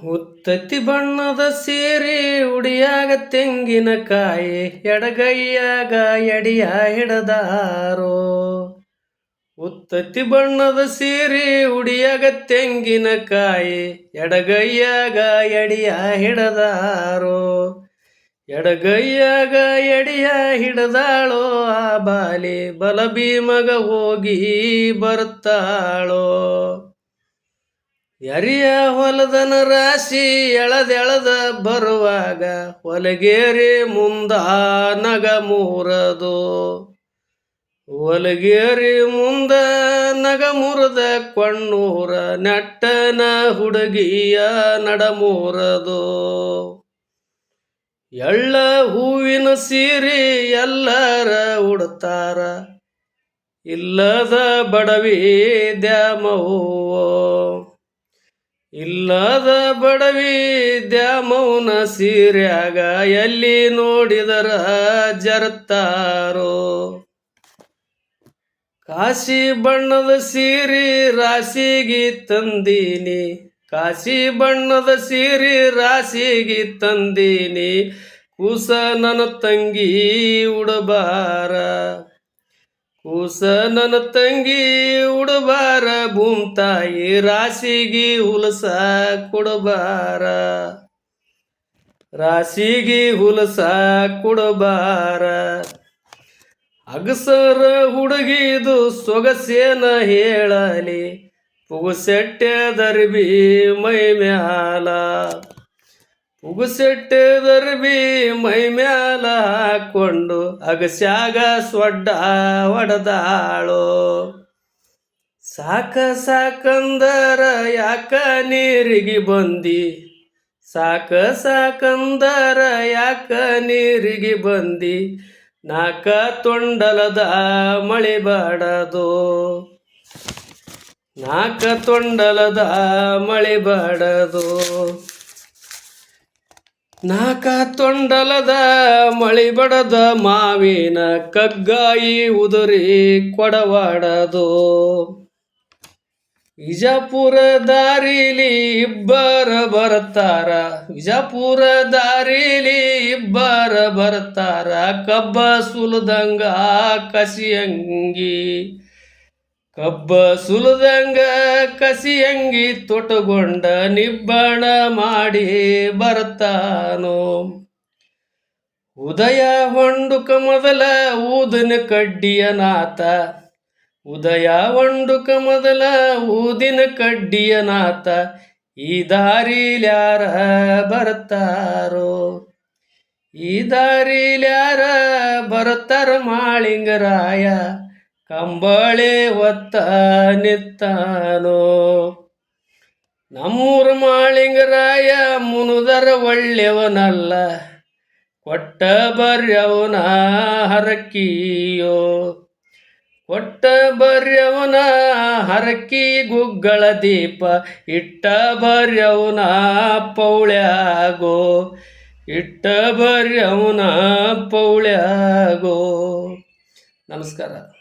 ಹುತ್ತತ್ತಿ ಬಣ್ಣದ ಸೀರೆ, ಉಡಿಯಾಗ ತೆಂಗಿನಕಾಯಿ ಎಡಗೈಯಾಗ ಎಡಿಯ ಹಿಡದಾರೋ. ಉತ್ತತ್ತಿ ಬಣ್ಣದ ಸೀರೆ, ಉಡಿಯಾಗ ತೆಂಗಿನಕಾಯಿ ಎಡಗೈಯಾಗ ಎಡಿಯ ಹಿಡದಾರೋ. ಎಡಗೈಯಾಗ ಎಡಿಯ ಹಿಡದಾಳೋ, ಆ ಬಾಲಿ ಬಲ ಭೀಮಗ ಹೋಗಿ ಬರ್ತಾಳೋ. ಎರಿಯ ಹೊಲದನ ರಾಶಿ ಎಳದೆಳದ ಬರುವಾಗ ಹೊಲಗೇರಿ ಮುಂದ ನಗ ಮೂರದು. ಹೊಲಗೇರಿ ಮುಂದ ನಗ ಮುರದ ಕಣ್ಣೂರ ನೆಟ್ಟನ ಹುಡುಗಿಯ ನಡಮೂರದು. ಎಳ್ಳ ಹೂವಿನ ಸೀರಿ ಎಲ್ಲರ ಉಡ್ತಾರ ಇಲ್ಲದ ಬಡವಿ ದ್ಯಾಮವ್ವೋ. ಇಲ್ಲದ ಬಡವಿ ಮೌನ ಸೀರ್ಯಾಗ ಎಲ್ಲಿ ನೋಡಿದರ ಜರ್ತಾರೋ? ಕಾಶಿ ಬಣ್ಣದ ಸೀರೆ ರಾಶಿಗಿ ತಂದೀನಿ. ಕಾಶಿ ಬಣ್ಣದ ಸೀರೆ ರಾಶಿಗಿ ತಂದೀನಿ. ಕೂಸ ನನ್ನ ತಂಗಿ ಉಡಬಾರ. ಕೂಸ ತಂಗಿ ಉಡಬಾರ, ಭೂಮ್ ತಾಯಿ ರಾಶಿಗೆ ಹುಲಸ ಕೊಡಬಾರ. ರಾಶಿಗೆ ಹುಲಸ ಕೊಡಬಾರ. ಅಗಸರ ಹುಡುಗಿದು ಸೊಗಸೇನ ಹೇಳಲಿ, ಪುಗುಸೆಟ್ಟೆ ದರ್ಬಿ ಮೈ ಮ್ಯಾಲ. ಪುಗುಸೆಟ್ಟೆ ದರ್ಬಿ ಮೈ ಮ್ಯಾಲ ಹಾಕೊಂಡು ಅಗಸ್ಯಾಗ ಸ್ವಡ್ಡ ಒಡದಾಳು. ಸಾಕ ಸಾಕಂದರ ಯಾಕ ನೀರಿಗೆ ಬಂದಿ? ಸಾಕ ಸಾಕಂದರ ಯಾಕ ನೀರಿಗೆ ಬಂದಿ? ನಾಕ ತೊಂಡಲದ ಮಳೆ ಬಾಡದು. ನಾಕ ತೊಂಡಲದ ಮಳೆ ಬಾಡದು. ನಾಕ ತೊಂಡಲದ ಮಳಿ ಬಡದ ಮಾವಿನ ಕಗ್ಗಾಯಿ ಉದುರಿ ಕೊಡವಾಡದು. ವಿಜಾಪುರ ದಾರಿಲಿ ಇಬ್ಬರ ಬರ್ತಾರ, ವಿಜಾಪುರ ದಾರಿಲಿ ಇಬ್ಬರ ಬರ್ತಾರ, ಕಬ್ಬ ಸುಲದಂಗ ಕಸಿಯಂಗಿ. ಕಬ್ಬ ಸುಲದಂಗ ಕಸಿಯಂಗಿ ತೊಟಗೊಂಡ ನಿಬ್ಬಣ ಮಾಡಿ ಬರ್ತಾನೋ. ಉದಯ ಹೊಂಡುಕ ಮೊದಲ ಊದಿನ ಕಡ್ಡಿಯ ನಾತ ಉದಯ ಹೊಂಡುಕ ಮೊದಲ ಊದಿನ ಕಡ್ಡಿಯ ನಾತ ಈ ದಾರಿಲ್ಯಾರ ಬರ್ತಾರೋ. ಈ ದಾರಿಲ್ಯಾರ ಬರ್ತಾರ ಮಾಳಿಂಗರಾಯ. ಕಂಬಳೆ ಒತ್ತ ನಿತ್ತಾನೋ. ನಮ್ಮೂರ ಮಾಳಿಂಗರಾಯ ಮುನುದರ ಒಳ್ಳೆಯವನಲ್ಲ ಕೊಟ್ಟ ಬರ್ಯವನ ಹರಕಿಯೋ. ಕೊಟ್ಟ ಬರ್ಯವನ ಹರಕಿ ಗುಗ್ಗಳ ದೀಪ, ಇಟ್ಟ ಬರ್ಯವನ ಪೌಳ್ಯಾಗೋ. ಇಟ್ಟ ಬರ್ಯವನ ಪೌಳ್ಯಾಗೋ. ನಮಸ್ಕಾರ.